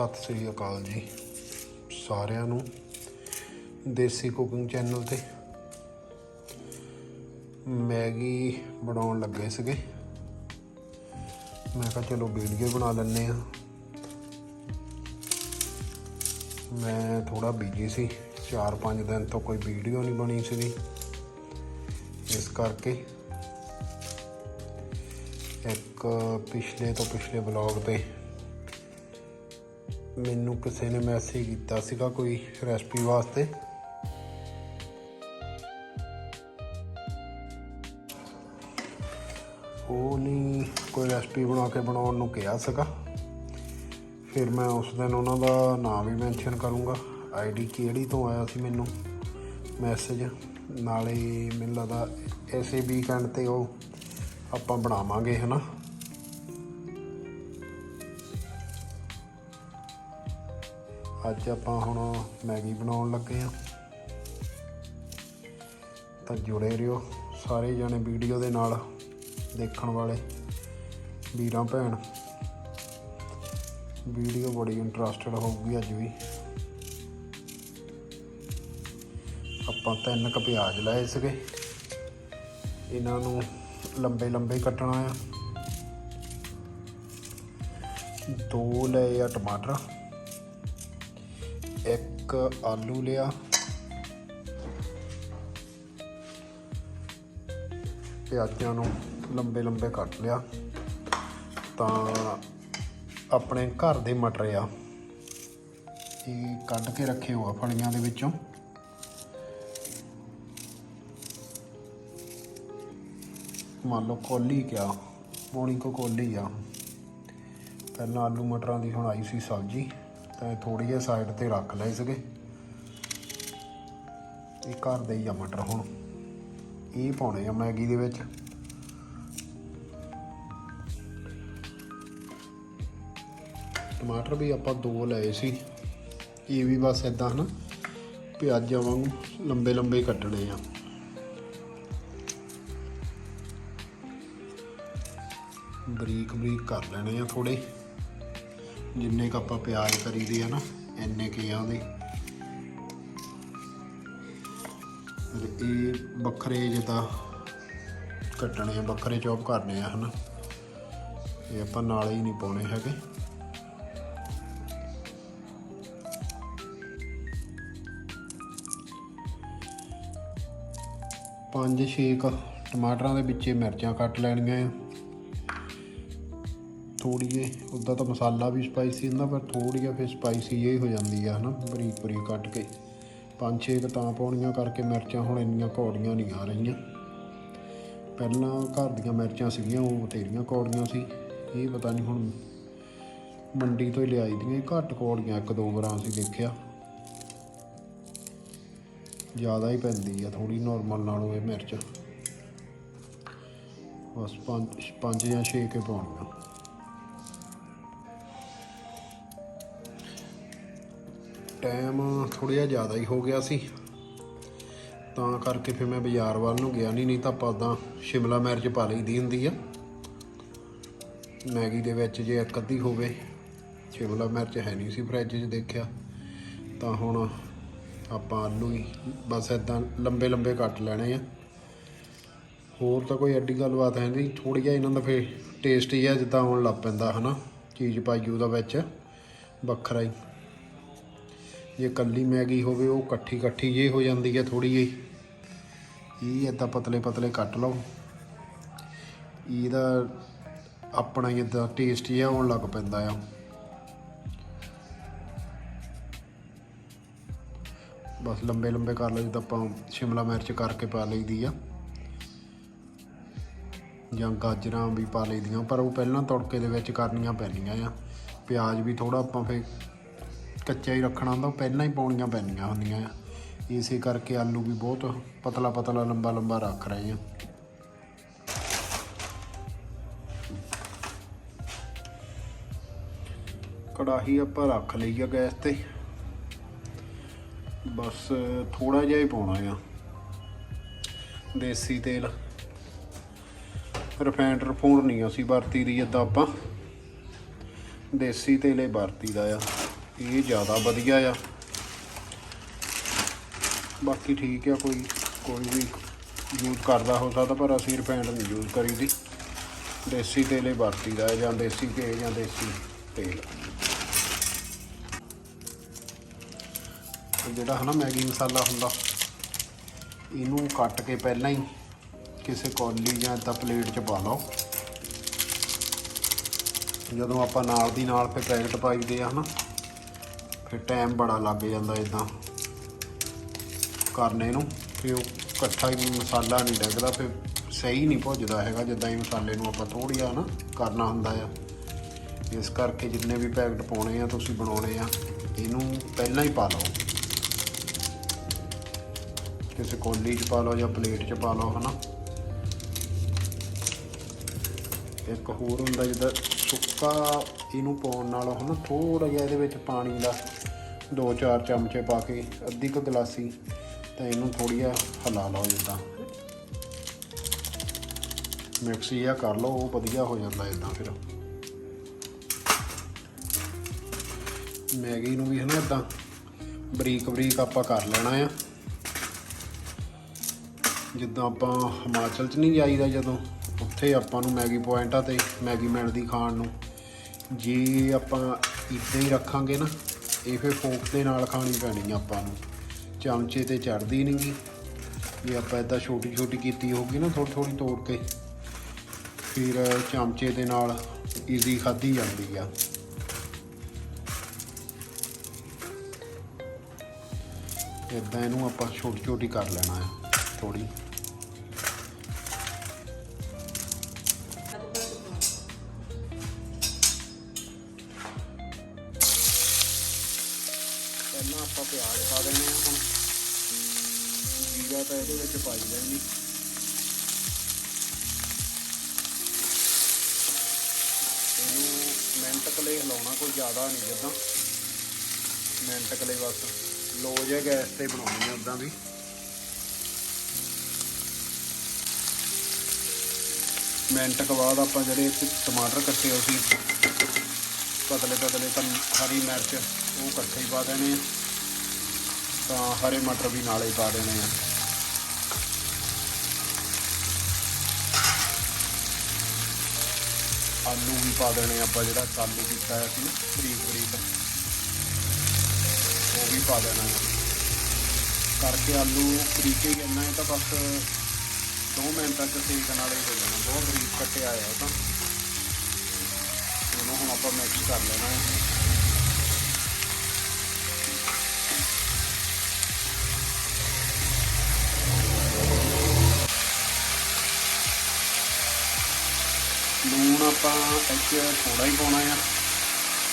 ਸਤਿ ਸ੍ਰੀ ਅਕਾਲ ਜੀ ਸਾਰਿਆਂ ਨੂੰ, ਦੇਸੀ ਕੁਕਿੰਗ ਚੈਨਲ ਤੇ। ਮੈਗੀ ਬਣਾਉਣ ਲੱਗੇ ਸੀਗੇ। ਮੈਂ ਕਿਹਾ ਚਲੋ ਵੀਡੀਓ ਬਣਾ ਲੈਂਦੇ ਆ ਮੈਂ ਥੋੜਾ ਬਿਜ਼ੀ ਸੀ 4-5 ਦਿਨ ਤੋਂ ਕੋਈ ਵੀਡੀਓ ਨਹੀਂ ਬਣੀ ਸੀਗੀ। ਇਸ ਕਰਕੇ ਇੱਕ ਪਿਛਲੇ ਤੋਂ ਪਿਛਲੇ ਵਲੌਗ ਤੇ ਮੈਨੂੰ ਕਿਸੇ ਨੇ ਮੈਸੇਜ ਕੀਤਾ ਸੀਗਾ ਕੋਈ ਰੈਸਪੀ ਵਾਸਤੇ। ਉਹ ਨਹੀਂ ਕੋਈ ਰੈਸਪੀ ਬਣਾ ਕੇ ਬਣਾਉਣ ਨੂੰ ਕਿਹਾ ਸੀਗਾ। ਫਿਰ ਮੈਂ ਉਸ ਦਿਨ ਉਹਨਾਂ ਦਾ ਨਾਮ ਵੀ ਮੈਂਸ਼ਨ ਕਰੂੰਗਾ। ਆਈਡੀ ਕਿਹੜੀ ਤੋਂ ਆਇਆ ਸੀ ਮੈਨੂੰ ਮੈਸੇਜ ਨਾਲੇ ਮੈਨੂੰ ਲੱਗਦਾ ਐਸੇ ਵੀਕਐਂਡ ਤੇ ਉਹ ਆਪਾਂ ਬਣਾਵਾਂਗੇ, ਹਨਾ? ਅੱਜ ਆਪਾਂ ਹੁਣ ਮੈਗੀ ਬਣਾਉਣ ਲੱਗੇ ਆ ਤਾਂ ਜੁੜੇ ਰਹੋ ਸਾਰੇ ਜਣੇ ਵੀਡੀਓ ਦੇ ਨਾਲ ਦੇਖਣ ਵਾਲੇ ਵੀਰਾਂ ਭੈਣ। ਵੀਡੀਓ ਬੜੀ ਇੰਟਰਸਟਡ ਹੋਊਗੀ ਅੱਜ ਵੀ। ਆਪਾਂ ਤਿੰਨ ਕੁ ਪਿਆਜ਼ ਲਏ ਸੀਗੇ। ਇਹਨਾਂ ਨੂੰ ਲੰਬੇ ਲੰਬੇ ਕੱਟਣਾ ਆ। ਦੋ ਲਏ ਆ ਟਮਾਟਰ। ਇੱਕ ਆਲੂ ਲਿਆ। ਪਿਆਜ਼ਾਂ ਨੂੰ ਲੰਬੇ ਲੰਬੇ ਕੱਟ ਲਿਆ। ਤਾਂ ਆਪਣੇ ਘਰ ਦੇ ਮਟਰ ਆ। ਇਹ ਕੱਢ ਕੇ ਰੱਖੇ ਹੋਆ ਫਲੀਆਂ ਦੇ ਵਿੱਚੋਂ। ਮੰਨ ਲਓ ਕੋਲੀ ਕਿਆ ਪੌਣੀ ਕੋ ਕੋਲੀ ਆ। ਪਹਿਲਾਂ ਆਲੂ ਮਟਰਾਂ ਦੀ ਹੁਣ ਆਈ ਸੀ ਸਬਜ਼ੀ। ਤਾਂ ਥੋੜੀ ਜਿਹੀ ਸਾਈਡ ਤੇ ਰੱਖ ਲਏ ਸੀਗੇ। ਇਹ ਘਰ ਦੇ ਹੀ ਆ ਮਟਰ ਹੁਣ। ਇਹ ਪਾਉਣੇ ਆ ਮੈਗੀ ਦੇ ਵਿੱਚ। ਟਮਾਟਰ ਵੀ ਆਪਾਂ ਦੋ ਲਏ ਸੀ। ਇਹ ਵੀ ਬਸ ਇਦਾਂ ਹਨਾ, ਪਿਆਜ਼ਾਂ ਵਾਂਗੂ ਲੰਬੇ ਲੰਬੇ ਕੱਟਣੇ ਆ। ਬਰੀਕ ਬਰੀਕ ਕਰ ਲੈਣੇ ਆ ਥੋੜੇ ਜਿੰਨੇ ਕ ਆਪਾਂ ਪਿਆਜ਼ ਕਰੀਦੇ ਆ ਨਾ, ਇੰਨੇ ਕੇ ਆ ਉਹਦੇ। ਇਹ ਵੱਖਰੇ ਜਿੱਦਾਂ ਕੱਟਣੇ ਆ, ਵੱਖਰੇ ਚੌਪ ਕਰਨੇ ਆ, ਹਨਾ। ਇਹ ਆਪਾਂ ਨਾਲ ਹੀ ਨਹੀਂ ਪਾਉਣੇ ਹੈਗੇ। ਪੰਜ ਛੇ ਕ ਟਮਾਟਰਾਂ ਦੇ ਵਿੱਚੇ ਮਿਰਚਾਂ ਕੱਟ ਲੈਣੀਆਂ ਆ। ਥੋੜੀ ਜਿਹੀ ਉੱਦਾਂ ਤਾਂ ਮਸਾਲਾ ਵੀ ਸਪਾਈਸੀ ਹੁੰਦਾ, ਪਰ ਥੋੜੀ ਜਿਹੀ ਫਿਰ ਸਪਾਈਸੀ ਇਹ ਹੋ ਜਾਂਦੀ ਆ, ਹਨਾ, ਬਰੀਕ ਬਰੀਕ ਕੱਟ ਕੇ। ਪੰਜ ਛੇ ਕੁ ਤਾਂ ਪਾਉਣੀਆਂ ਕਰਕੇ ਮਿਰਚਾਂ ਹੁਣ ਇੰਨੀਆਂ ਕੌੜੀਆਂ ਨਹੀਂ ਆ ਰਹੀਆਂ। ਪਹਿਲਾਂ ਘਰ ਦੀਆਂ ਮਿਰਚਾਂ ਸੀਗੀਆਂ, ਉਹ ਬਥੇਰੀਆਂ ਕੌੜੀਆਂ ਸੀ। ਇਹ ਪਤਾ ਨਹੀਂ ਹੁਣ ਮੰਡੀ ਤੋਂ ਹੀ ਲਿਆਈ ਦੀਆਂ ਘੱਟ ਕੌੜੀਆਂ, ਇੱਕ ਦੋ ਵਾਰਾਂ ਅਸੀਂ ਦੇਖਿਆ। ਜ਼ਿਆਦਾ ਹੀ ਪੈਂਦੀ ਆ ਥੋੜੀ ਨਾਰਮਲ ਨਾਲੋਂ ਇਹ ਮਿਰਚ। ਬਸ ਪੰਜ ਪੰਜ ਜਾਂ ਛੇ ਕੇ ਪਾਉਣੀਆਂ। ਟਾਈਮ ਥੋੜਾ ਜਿਹਾ ਜ਼ਿਆਦਾ ਹੀ ਹੋ ਗਿਆ ਸੀ। ਤਾਂ ਕਰਕੇ ਫਿਰ ਮੈਂ ਬਾਜ਼ਾਰ ਵੱਲ ਨੂੰ ਗਿਆ ਨਹੀਂ ਨਹੀਂ ਤਾਂ ਆਪਾਂ ਉਦਾਂ ਸ਼ਿਮਲਾ ਮਿਰਚ ਪਾ ਲਈਦੀ ਹੁੰਦੀ ਆ। ਮੈਗੀ ਦੇ ਵਿੱਚ ਜੇ ਇੱਕ ਅੱਧੀ ਹੋਵੇ, ਸ਼ਿਮਲਾ ਮਿਰਚ ਹੈ ਨਹੀਂ ਸੀ ਫਰਿੱਜ 'ਚ ਦੇਖਿਆ। ਤਾਂ ਹੁਣ ਆਪਾਂ ਆਲੂ ਹੀ ਬਸ ਇਦਾਂ ਲੰਬੇ ਲੰਬੇ ਕੱਟ ਲੈਣੇ ਆ। ਹੋਰ ਤਾਂ ਕੋਈ ਐਡੀ ਗੱਲਬਾਤ ਹੈ ਨਹੀਂ ਥੋੜੀ ਜਿਹਾ ਇਹਨਾਂ ਦਾ ਫੇ ਟੇਸਟ ਹੀ ਆ, ਜਿੱਦਾਂ ਆਉਣ ਲੱਗ ਪੈਂਦਾ ਹਨਾ, ਚੀਜ਼ ਪਾਈ ਉਹਦਾ ਵਿੱਚ, ਵੱਖਰਾ ਹੀ। ਜੇ ਕੱਲੀ ਮੈਗੀ ਹੋਵੇ, ਉਹ ਇਕੱਠੀ ਇਕੱਠੀ ਜੇ ਹੋ ਜਾਂਦੀ ਹੈ ਥੋੜੀ ਜਿਹੀ। ਇਹ ਏਦਾਂ ਪਤਲੇ ਪਤਲੇ ਕੱਟ ਲਓ। ਇਹਦਾ ਆਪਣਾ ਹੀ ਏਦਾਂ ਟੇਸਟ ਜਿਹਾ ਆਉਣ ਲੱਗ ਪੈਂਦਾ ਆ। ਬਸ ਲੰਬੇ ਲੰਬੇ ਕਰ ਲਓ, ਜਿੱਦਾਂ ਆਪਾਂ ਸ਼ਿਮਲਾ ਮਿਰਚ ਕਰਕੇ ਪਾ ਲਈਦੀ ਆ। ਜਾਂ ਗਾਜਰਾਂ ਵੀ ਪਾ ਲਈਦੀਆਂ ਪਰ ਉਹ ਪਹਿਲਾਂ ਤੜਕੇ ਦੇ ਵਿੱਚ ਕਰਨੀਆਂ ਪੈਣੀਆਂ ਆ। ਪਿਆਜ਼ ਵੀ ਥੋੜਾ ਆਪਾਂ ਫੇ ਕੱਚਾ ਹੀ ਰੱਖਣਾ ਹੁੰਦਾ, ਉਹ ਪਹਿਲਾਂ ਹੀ ਪਾਉਣੀਆਂ ਪੈਣੀਆਂ ਹੁੰਦੀਆਂ ਆ। ਇਸੇ ਕਰਕੇ ਆਲੂ ਵੀ ਬਹੁਤ ਪਤਲਾ ਪਤਲਾ ਲੰਬਾ ਲੰਬਾ ਰੱਖ ਰਹੇ ਆ। ਕੜਾਹੀ ਆਪਾਂ ਰੱਖ ਲਈ ਆ ਗੈਸ ਤੇ। ਬਸ ਥੋੜਾ ਜਿਹਾ ਹੀ ਪਾਉਣਾ ਆ। ਦੇਸੀ ਤੇਲ। ਰਿਫਾਈਂਡ ਰਫੂੰਡ ਨਹੀਂ ਅਸੀਂ ਵਰਤੀ ਦੀ ਜਿੱਦਾਂ ਆਪਾਂ। ਦੇਸੀ ਤੇਲ ਹੀ ਵਰਤੀ ਦਾ ਆ। ਇਹ ਜ਼ਿਆਦਾ ਵਧੀਆ ਆ। ਬਾਕੀ ਠੀਕ ਆ, ਕੋਈ ਕੋਈ ਵੀ ਯੂਜ਼ ਕਰਦਾ ਹੋ ਸਕਦਾ ਪਰ ਅਸੀਂ ਰਿਫਾਈਂਡ ਨਹੀਂ ਯੂਜ਼ ਕਰੀਦੀ। ਦੇਸੀ ਤੇਲ ਹੀ ਵਰਤੀਦਾ ਹੈ ਜਾਂ ਦੇਸੀ ਘੀ ਜਾਂ ਦੇਸੀ ਤੇਲ। ਤੇ ਜਿਹੜਾ ਹਨਾ ਮੈਗੀ ਮਸਾਲਾ ਹੁੰਦਾ, ਇਹਨੂੰ ਕੱਟ ਕੇ ਪਹਿਲਾਂ ਹੀ ਕਿਸੇ ਕੌਲੀ ਜਾਂ ਤਾਂ ਪਲੇਟ 'ਚ ਪਾ ਲਓ। ਜਦੋਂ ਆਪਾਂ ਨਾਲ ਦੀ ਨਾਲ ਫਿਰ ਪੈਕਟ ਪਾਈਦੇ ਆ ਹਨਾ। ਫਿਰ ਟਾਈਮ ਬੜਾ ਲੱਗ ਜਾਂਦਾ ਇਦਾਂ ਕਰਨੇ ਨੂੰ ਫਿਰ ਉਹ ਇਕੱਠਾ ਹੀ ਮਸਾਲਾ ਨਹੀਂ ਲੱਗਦਾ ਫਿਰ ਸਹੀ ਨਹੀਂ ਭੁੱਜਦਾ ਹੈਗਾ, ਜਿੱਦਾਂ ਹੀ ਮਸਾਲੇ ਨੂੰ ਆਪਾਂ ਥੋੜ੍ਹਾ ਨਾ ਕਰਨਾ ਹੁੰਦਾ ਆ। ਇਸ ਕਰਕੇ ਜਿੰਨੇ ਵੀ ਪੈਕਟ ਪਾਉਣੇ ਆ, ਤੁਸੀਂ ਬਣਾਉਣੇ ਆ, ਇਹਨੂੰ ਪਹਿਲਾਂ ਹੀ ਪਾ ਲਓ। ਕਿਸੇ ਕੌਲੀ 'ਚ ਪਾ ਲਓ ਜਾਂ ਪਲੇਟ 'ਚ ਪਾ ਲਓ, ਹਨਾ। ਇੱਕ ਹੋਰ ਹੁੰਦਾ ਜਿੱਦਾਂ ਸੁੱਕਾ ਇਹਨੂੰ ਪਾਉਣ ਨਾਲ ਹਨਾ ਥੋੜਾ ਜਿਹਾ ਇਹਦੇ ਵਿੱਚ ਪਾਣੀ ਦਾ 2-4 ਚਮਚੇ ਪਾ ਕੇ ਅੱਧੀ ਕੁ ਗਲਾਸੀ ਤਾਂ ਇਹਨੂੰ ਥੋੜੀ ਜਿਹਾ ਹਿਲਾ ਲਓ ਜਿੱਦਾਂ। ਮਿਕਸ ਜਿਹਾ ਕਰ ਲਓ, ਉਹ ਵਧੀਆ ਹੋ ਜਾਂਦਾ ਇਦਾਂ ਫਿਰ। ਮੈਗੀ ਨੂੰ ਵੀ ਹਨਾ ਇਦਾਂ ਬਰੀਕ ਬਰੀਕ ਆਪਾਂ ਕਰ ਲੈਣਾ ਆ। ਜਿੱਦਾਂ ਆਪਾਂ ਹਿਮਾਚਲ 'ਚ ਨਹੀਂ ਜਾਈਦਾ ਜਦੋਂ, ਉੱਥੇ ਆਪਾਂ ਨੂੰ ਮੈਗੀ ਪੁਆਇੰਟਾਂ ਤੇ ਮੈਗੀ ਮਿਲਦੀ ਖਾਣ ਨੂੰ। ਜੇ ਆਪਾਂ ਇਦਾਂ ਹੀ ਰੱਖਾਂਗੇ ਨਾ, ਇਹ ਫਿਰ ਫੋਕ ਦੇ ਨਾਲ ਖਾਣੀ ਪੈਣੀ ਆਪਾਂ ਨੂੰ। ਚਮਚੇ ਤੇ ਚੜਦੀ ਨਹੀਂਗੀ ਜੇ ਆਪਾਂ ਇਦਾਂ ਛੋਟੀ ਛੋਟੀ ਕੀਤੀ ਹੋਊਗੀ ਨਾ ਥੋੜੀ ਥੋੜੀ ਤੋੜ ਕੇ, ਫਿਰ ਚਮਚੇ ਦੇ ਨਾਲ ਈਜ਼ੀ ਖਾਧੀ ਜਾਂਦੀ ਆ। ਇਦਾਂ ਇਹਨੂੰ ਆਪਾਂ ਛੋਟੀ ਛੋਟੀ ਕਰ ਲੈਣਾ ਹੈ ਥੋੜੀ ਮਿੰਟ ਕਲੇ ਹਿਲਾਉਣਾ ਕੋਈ ਜ਼ਿਆਦਾ ਨਹੀਂ ਜਿੱਦਾਂ। ਮਿੰਟ ਕਲੇ ਬਸ। ਲੋ ਜੇ ਗੈਸ ਤੇ ਬਣਾਉਣੀ ਹੈ ਉਦਾਂ ਵੀ। ਮਿੰਟ ਕ ਬਾਅਦ ਆਪਾਂ ਜਿਹੜੇ ਟਮਾਟਰ ਕੱਟੇ ਹੋਏ ਸੀ, ਪਤਲੇ ਪਤਲੇ ਤਾਂ ਹਰੀ ਮਿਰਚ ਉਹ ਇਕੱਠੇ ਹੀ ਪਾ ਦੇਣੇ ਆ। ਤਾਂ ਹਰੇ ਮਟਰ ਵੀ ਨਾਲੇ ਪਾ ਦੇਣੇ ਆ। ਆਲੂ ਵੀ ਪਾ ਦੇਣੇ ਆਪਾਂ ਜਿਹੜਾ ਆਲੂ ਕੀਤਾ ਹੋਇਆ ਸੀ ਨਾ, ਬਰੀਕ ਬਰੀਕ। ਉਹ ਵੀ ਪਾ ਦੇਣਾ ਹੈ ਕਰਕੇ ਆਲੂ ਬਰੀਕੇ ਹੀ ਇੰਨਾ ਹੈ ਤਾਂ ਬਸ 2 ਮਿੰਟ ਤੱਕ ਸੇਕ ਨਾਲ ਹੀ ਹੋ ਜਾਣਾ। ਬਹੁਤ ਬਰੀਕ ਕੱਟਿਆ ਆਇਆ ਤਾਂ। ਇਹਨੂੰ ਹੁਣ ਆਪਾਂ ਮਿਕਸ ਕਰ ਲੈਣਾ ਹੈ ਆਪਾਂ ਇੱਥੇ ਥੋੜਾ ਹੀ ਪਾਉਣਾ ਆ,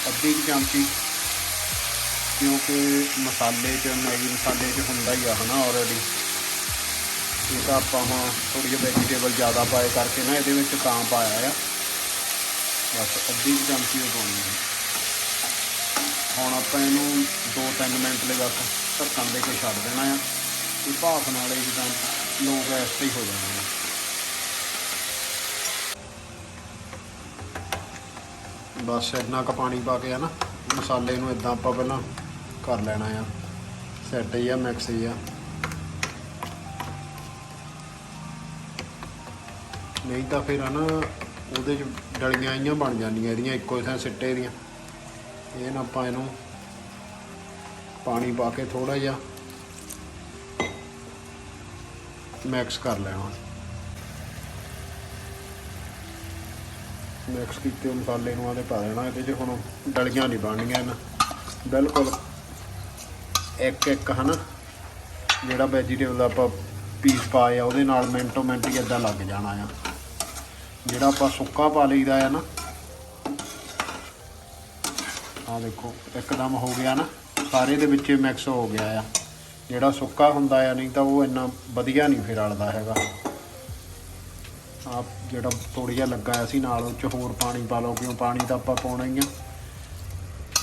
ਅੱਧੀ ਕੁ ਚਮਚੀ, ਕਿਉਂਕਿ ਮਸਾਲੇ 'ਚ, ਮੈਗੀ ਮਸਾਲੇ 'ਚ ਹੁੰਦਾ ਹੀ ਆ ਹਨਾ ਆਲਰੇਡੀ ਇਹ ਤਾਂ ਆਪਾਂ ਹੁਣ ਥੋੜੀ ਜਿਹੀ ਵੈਜੀਟੇਬਲ ਜ਼ਿਆਦਾ ਪਾਏ ਕਰਕੇ ਨਾ ਇਹਦੇ ਵਿੱਚ ਤਾਂ ਪਾਇਆ ਆ। ਬਸ ਅੱਧੀ ਕੁ ਚਮਚੀ ਉਹ ਪਾਉਣੀ ਹੈ ਹੁਣ ਆਪਾਂ ਇਹਨੂੰ 2-3 ਮਿੰਟ ਲਈ ਬਸ ਢੱਕਣ ਦੇ ਕੇ ਛੱਡ ਦੇਣਾ ਆ। ਇਹ ਭਾਫ ਨਾਲ ਹੀ ਜਿੱਦਾਂ ਲੋ ਗੈਸ ਤੇ ਹੀ ਹੋ ਜਾਣਾ ਹੈ ਬਸ ਇੰਨਾ ਕੁ ਪਾਣੀ ਪਾ ਕੇ ਆ ਨਾ, ਮਸਾਲੇ ਨੂੰ ਇਦਾਂ ਆਪਾਂ ਪਹਿਲਾਂ ਕਰ ਲੈਣਾ ਆ। ਸੈੱਟ ਹੀ ਆ ਮਿਕਸ ਹੀ ਆ। ਨਹੀਂ ਤਾਂ ਫਿਰ ਆ ਨਾ, ਉਹਦੇ ਚ ਡਲੀਆਂ ਆਈਆਂ ਬਣ ਜਾਂਦੀਆਂ, ਇਹਦੀਆਂ ਇੱਕੋ ਥਾਂ ਸਿੱਟੇ ਦੀਆਂ। ਇਹ ਨਾ ਆਪਾਂ ਇਹਨੂੰ ਪਾਣੀ ਪਾ ਕੇ ਥੋੜਾ ਜਿਹਾ ਮਿਕਸ ਕਰ ਲੈਣਾ। ਮਿਕਸ ਕੀਤੇ ਮਸਾਲੇ ਨੂੰ ਆਦੇ ਪਾ ਦੇਣਾ, ਇਹਦੇ 'ਚ ਹੁਣ ਡਲੀਆਂ ਨਹੀਂ ਬਣਨੀਆਂ ਇਹਨਾਂ। ਬਿਲਕੁਲ ਇੱਕ ਇੱਕ, ਹਨਾ, ਜਿਹੜਾ ਵੈਜੀਟੇਬਲ ਆਪਾਂ ਪੀਸ ਪਾਏ ਆ, ਉਹਦੇ ਨਾਲ ਮਿੰਟੋ ਮਿੰਟ ਹੀ ਇਦਾਂ ਲੱਗ ਜਾਣਾ ਆ। ਜਿਹੜਾ ਆਪਾਂ ਸੁੱਕਾ ਪਾ ਲਈਦਾ ਆ ਨਾ ਆ ਦੇਖੋ, ਇੱਕਦਮ ਹੋ ਗਿਆ ਨਾ, ਸਾਰੇ ਦੇ ਵਿੱਚ ਮਿਕਸ ਹੋ ਗਿਆ ਆ। ਜਿਹੜਾ ਸੁੱਕਾ ਹੁੰਦਾ ਆ, ਨਹੀਂ ਤਾਂ ਉਹ ਇੰਨਾ ਵਧੀਆ ਨਹੀਂ ਫਿਰ ਰਲਦਾ ਹੈਗਾ। ਆ ਜਿਹੜਾ ਥੋੜੀ ਜਿਹਾ ਲੱਗਾ ਸੀ, ਨਾਲ ਉਹ ਚ ਹੋਰ ਪਾਣੀ ਪਾ ਲਓ, ਕਿਉਂ ਪਾਣੀ ਤਾਂ ਆਪਾਂ ਪਾਉਣਾ ਹੀ ਆ।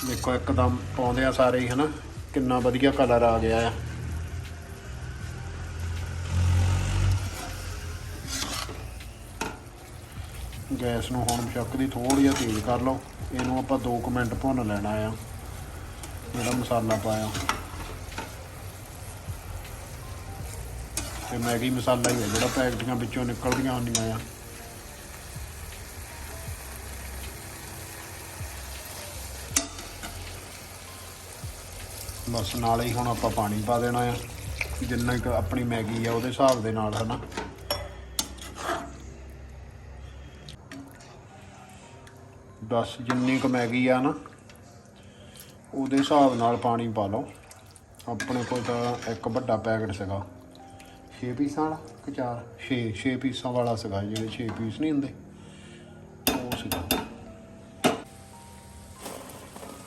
ਦੇਖੋ, ਇੱਕਦਮ ਪਾਉਂਦੇ ਆ ਸਾਰੇ ਹੀ, ਹਨਾ? ਕਿੰਨਾ ਵਧੀਆ ਕਲਰ ਆ ਗਿਆ ਆ। ਗੈਸ ਨੂੰ ਹੁਣ ਚੱਕ ਦੀ ਥੋੜੀ ਜਿਹਾ ਤੇਜ਼ ਕਰ ਲਓ। ਇਹਨੂੰ ਆਪਾਂ 2 ਮਿੰਟ ਭੁੰਨ ਲੈਣਾ ਆ। ਜਿਹੜਾ ਮਸਾਲਾ ਪਾਇਆ। ਤੇ ਮੈਗੀ ਮਸਾਲਾ ਹੀ ਹੈ ਜਿਹੜਾ ਪੈਕਟੀਆਂ ਵਿੱਚੋਂ ਨਿਕਲਦੀਆਂ ਹੁੰਦੀਆਂ ਆ। ਬਸ ਨਾਲ ਹੀ ਹੁਣ ਆਪਾਂ ਪਾਣੀ ਪਾ ਦੇਣਾ ਆ। ਜਿੰਨਾ ਕੁ ਆਪਣੀ ਮੈਗੀ ਆ ਉਹਦੇ ਹਿਸਾਬ ਦੇ ਨਾਲ, ਹਨਾ? ਬਸ ਜਿੰਨੀ ਕੁ ਮੈਗੀ ਆ ਨਾ, ਉਹਦੇ ਹਿਸਾਬ ਨਾਲ ਪਾਣੀ ਪਾ ਲਓ। ਆਪਣੇ ਕੋਲ ਤਾਂ ਇੱਕ ਵੱਡਾ ਪੈਕਟ ਸੀਗਾ। 6 ਪੀਸਾਂ ਵਾਲਾ ਕਿ 4 6 6 ਪੀਸਾਂ ਵਾਲਾ ਸੀਗਾ ਜਿਹੜੇ 6 ਪੀਸ ਨਹੀਂ ਹੁੰਦੇ। ਉਹ ਸੀਗਾ।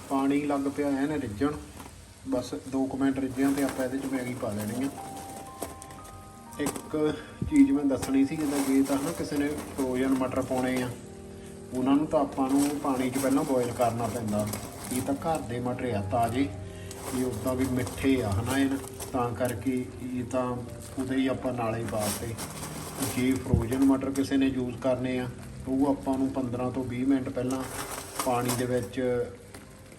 ਪਾਣੀ ਲੱਗ ਪਿਆ ਐ ਰਿੱਝਣ। ਬਸ 2 ਮਿੰਟ ਰਿੱਝਿਆ ਤੇ ਆਪਾਂ ਇਹਦੇ ਚ ਮੈਗੀ ਪਾ ਲੈਣੀ ਆ। ਇੱਕ ਚੀਜ਼ ਮੈਂ ਦੱਸਣੀ ਸੀ, ਜਿੱਦਾਂ ਜੇ ਤਾਂ ਨਾ ਕਿਸੇ ਨੇ ਫਰੋਜ਼ਨ ਮਟਰ ਪਾਉਣੇ ਆ, ਉਹਨਾਂ ਨੂੰ ਤਾਂ ਆਪਾਂ ਨੂੰ ਪਾਣੀ 'ਚ ਪਹਿਲਾਂ ਬੋਇਲ ਕਰਨਾ ਪੈਂਦਾ। ਇਹ ਤਾਂ ਘਰ ਦੇ ਮਟਰ ਆ, ਤਾਜ਼ੇ। ਇਹ ਉਦਾਂ ਵੀ ਮਿੱਠੇ ਆ, ਹਨਾ ਇਹ? ਤਾਂ ਕਰਕੇ ਇਹ ਤਾਂ ਉਹਦੇ ਹੀ ਆਪਾਂ ਨਾਲੇ ਹੀ ਪਾਤੇ ਜੇ ਫਰੋਜ਼ਨ ਮਟਰ ਕਿਸੇ ਨੇ ਯੂਜ਼ ਕਰਨੇ ਆ ਉਹ ਆਪਾਂ ਨੂੰ 15 ਤੋਂ 20 ਮਿੰਟ ਪਹਿਲਾਂ ਪਾਣੀ ਦੇ ਵਿੱਚ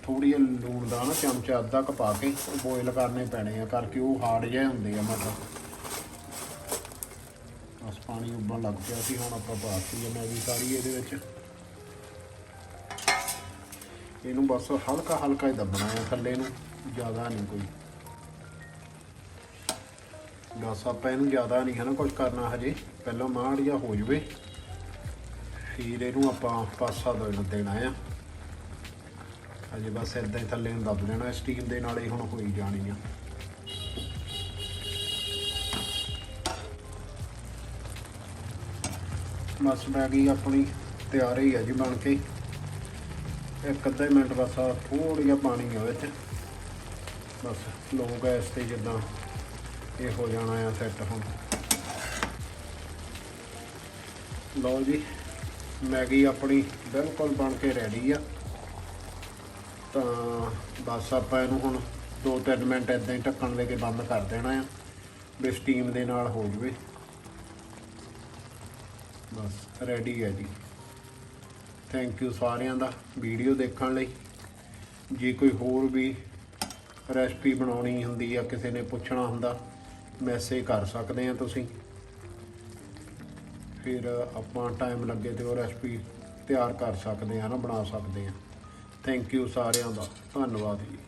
ਥੋੜੀ ਜਿਹੀ ਲੂਣ ਦਾ ਨਾ ਚਮਚਾ ਅੱਧਾ ਕੁ ਪਾ ਕੇ ਬੋਇਲ ਕਰਨੇ ਪੈਣੇ ਆ, ਕਰਕੇ ਉਹ ਹਾਰਡ ਜਿਹੇ ਹੁੰਦੇ ਆ ਮਟਰ ਬਸ ਪਾਣੀ ਉੱਬਲਣ ਲੱਗ ਪਿਆ ਸੀ, ਹੁਣ ਆਪਾਂ ਪਾਤੀ ਹੈ ਮੈਗੀ ਸਾਰੀ ਇਹਦੇ ਵਿੱਚ। ਇਹਨੂੰ ਬਸ ਹਲਕਾ ਹਲਕਾ ਹੀ ਦੱਬਣਾ ਹੈ ਥੱਲੇ ਨੂੰ। ਜ਼ਿਆਦਾ ਨਹੀਂ ਕੋਈ। ਬਸ ਆਪਾਂ ਇਹਨੂੰ ਜ਼ਿਆਦਾ ਨਹੀਂ ਹੈ ਨਾ ਕੁਝ ਕਰਨਾ ਹਜੇ। ਪਹਿਲਾਂ ਮਾੜ ਜਿਹਾ ਹੋ ਜਵੇ। ਫਿਰ ਇਹਨੂੰ ਆਪਾਂ ਪਾਸਾ ਦੇਣਾ ਆ। ਹਜੇ ਬਸ ਇਦਾਂ ਹੀ ਥੱਲੇ ਨੂੰ ਦੱਬ ਦੇਣਾ ਸਟੀਮ ਦੇ ਨਾਲ ਹੀ ਹੁਣ ਹੋਈ ਜਾਣੀ ਆ। ਬਸ ਮੈਗੀ ਆਪਣੀ ਤਿਆਰ ਹੀ ਆ ਜੀ ਬਣ ਕੇ। ਇੱਕ ਅੱਧੇ ਮਿੰਟ ਬਸ ਥੋੜਾ ਜਿਹਾ ਪਾਣੀ ਆ ਵਿੱਚ। ਬਸ ਲੋ ਗੈਸ ਤੇ ਜਿੱਦਾਂ ਇਹ ਹੋ ਜਾਣਾ ਆ ਸੈੱਟ ਹੁਣ। ਲਓ ਜੀ, ਮੈਗੀ ਆਪਣੀ ਬਿਲਕੁਲ ਬਣ ਕੇ ਰੈਡੀ ਆ। ਤਾਂ ਬਸ ਆਪਾਂ ਇਹਨੂੰ ਹੁਣ 2-3 ਮਿੰਟ ਇਦਾਂ ਹੀ ਢੱਕਣ ਦੇ ਕੇ ਬੰਦ ਕਰ ਦੇਣਾ ਆ, ਵੀ ਸਟੀਮ ਦੇ ਨਾਲ ਹੋ ਜਵੇ। ਬਸ ਰੈਡੀ ਹੈ ਜੀ। ਥੈਂਕ ਯੂ ਸਾਰਿਆਂ ਦਾ ਵੀਡੀਓ ਦੇਖਣ ਲਈ। ਜੇ ਕੋਈ ਹੋਰ ਵੀ ਰੈਸਪੀ ਬਣਾਉਣੀ ਹੁੰਦੀ ਆ, ਕਿਸੇ ਨੇ ਪੁੱਛਣਾ ਹੁੰਦਾ, ਮੈਸੇਜ ਕਰ ਸਕਦੇ ਆ ਤੁਸੀਂ। ਫਿਰ ਆਪਾਂ ਟਾਈਮ ਲੱਗੇ ਤੇ ਉਹ ਰੈਸਪੀ ਤਿਆਰ ਕਰ ਸਕਦੇ ਆ ਨਾ, ਬਣਾ ਸਕਦੇ ਆ। ਥੈਂਕ ਯੂ ਸਾਰਿਆਂ ਦਾ। ਧੰਨਵਾਦ ਜੀ।